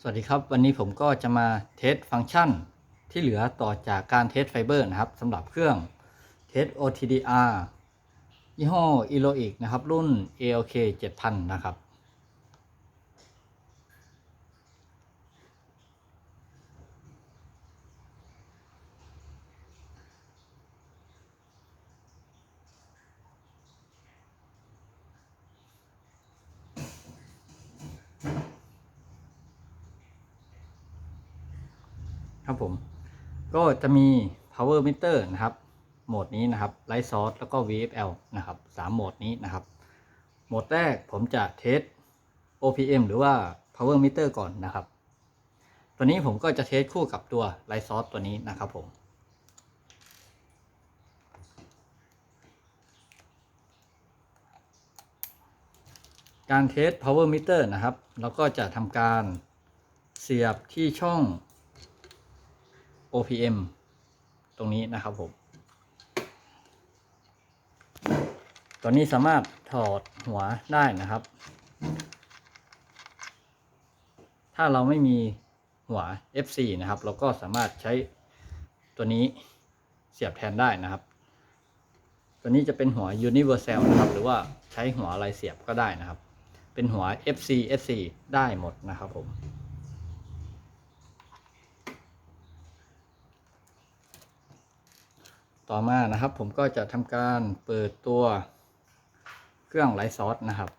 สวัสดีครับ วันนี้ผมก็จะมาเทสฟังก์ชันที่เหลือต่อจากการเทสไฟเบอร์นะครับสำหรับเครื่องเทส OTDR ยี่ห้อ e l o i c นะครับ รุ่น ALK 7000 นะครับ ครับผม ก็จะมี power meter นะครับ โหมดนี้นะครับ light source แล้วก็ VFL นะครับสามโหมดนี้นะครับ โหมดแรกผมจะเทส OPM หรือว่า power meter ก่อนนะครับ ตัวนี้ผมก็จะเทสคู่กับตัว light source ตัวนี้นะครับผมการเทส power meter นะครับ เราก็จะทำการเสียบที่ช่อง OPM ตรงนี้นะครับผม ตัวนี้สามารถถอดหัวได้นะครับ ถ้าเราไม่มีหัว F4 นะครับ เราก็สามารถใช้ตัวนี้เสียบแทนได้นะครับ ตัวนี้จะเป็นหัว Universal นะครับ หรือว่าใช้หัวอะไรเสียบก็ได้นะครับ เป็นหัว FC FC ได้หมดนะครับผม ต่อมานะครับ ผมก็จะทำการเปิดตัวเครื่องไลท์ซอสนะครับ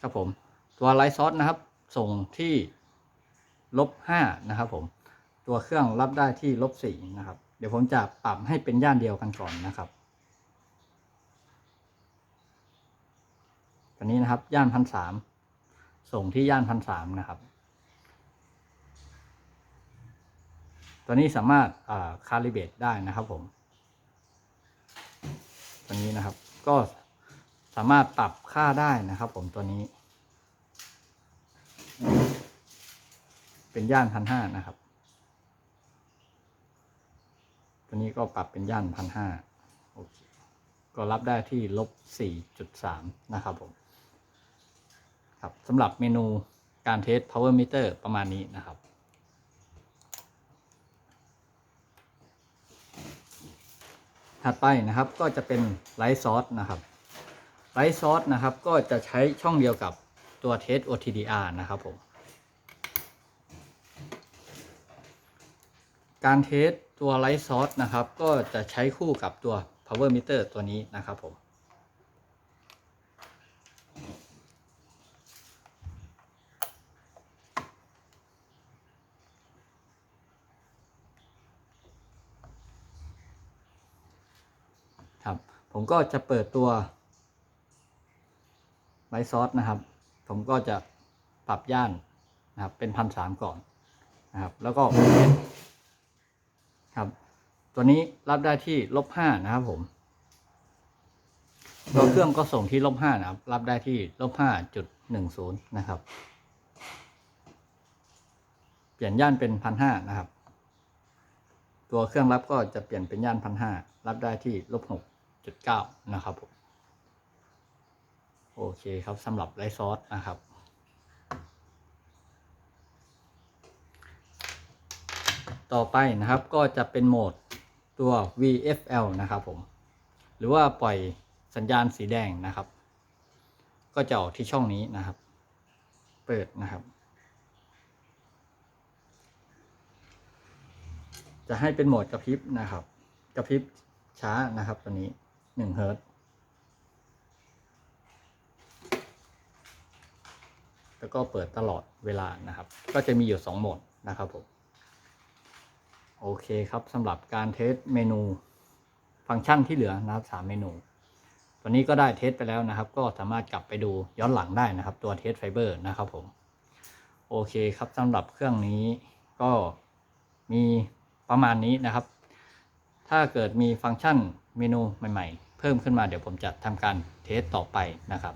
ครับผมตัวไลท์ซอสนะครับ ส่งที่ลบห้านะครับ ผม ตัวเครื่องรับได้ที่ลบสี่นะครับ เดี๋ยวผมจะปรับให้เป็นย่านเดียวกันก่อนนะครับตอนนี้นะครับย่านพันสามส่งที่ย่านพันสามนะครับ ตัวนี้สามารถคาลิเบตได้นะครับผม ตัวนี้นะครับ ก็สามารถปรับค่าได้นะครับ ผมตัวนี้ เป็นย่านพันห้านะครับ ตัวนี้ก็ปรับเป็นย่านพันห้าโอเคก็รับได้ที่ลบสี่จุดสามนะครับผม ครับสำหรับเมนูการเทส power meter ประมาณนี้นะครับ ถัดไปนะครับก็จะเป็นไลท์ซอสนะครับไลท์ซอสนะครับก็จะใช้ช่องเดียวกับตัวเทส OTDR นะครับผมการเทสตัวไลท์ซอสนะครับก็จะใช้คู่กับตัว power meter ตัวนี้นะครับผม ครับ ผมก็จะเปิดตัวไลท์ซอสนะครับ ผมก็จะปรับย่านนะครับ เป็นพันสามก่อนนะครับ แล้วก็ครับ ตัวนี้รับได้ที่ลบห้านะครับผมตัวเครื่องก็ส่งที่ลบห้านะครับ รับได้ที่ลบห้าจุดหนึ่งศูนย์นะครับ เปลี่ยนย่านเป็นพันห้านะครับ ตัวเครื่องรับก็จะเปลี่ยนเป็นย่านพันห้ารับได้ที่ลบหก จุดเก้านะครับผมโอเคครับสำหรับไรซอสนะครับ ต่อไปนะครับก็จะเป็นโหมดตัว VFL นะครับผม หรือว่าปล่อยสัญญาณสีแดงนะครับ ก็จะออกที่ช่องนี้นะครับ เปิดนะครับ จะให้เป็นโหมดกระพริบนะครับ กระพริบช้านะครับตัวนี้ หนึ่งเฮิร์ตแล้วก็เปิดตลอดเวลานะครับ ก็จะมีอยู่สองโหมดนะครับผม โอเคครับสำหรับการเทสเมนูฟังก์ชันที่เหลือนะครับสามเมนูตัวนี้ก็ได้เทสไปแล้วนะครับ ก็สามารถกลับไปดูย้อนหลังได้นะครับ ตัวเทสไฟเบอร์นะครับผม โอเคครับสำหรับเครื่องนี้ก็มีประมาณนี้นะครับ ถ้าเกิดมีฟังก์ชัน เมนูใหม่ ๆ เพิ่มขึ้นมาเดี๋ยวผมจะทำการเทสต่อไปนะครับ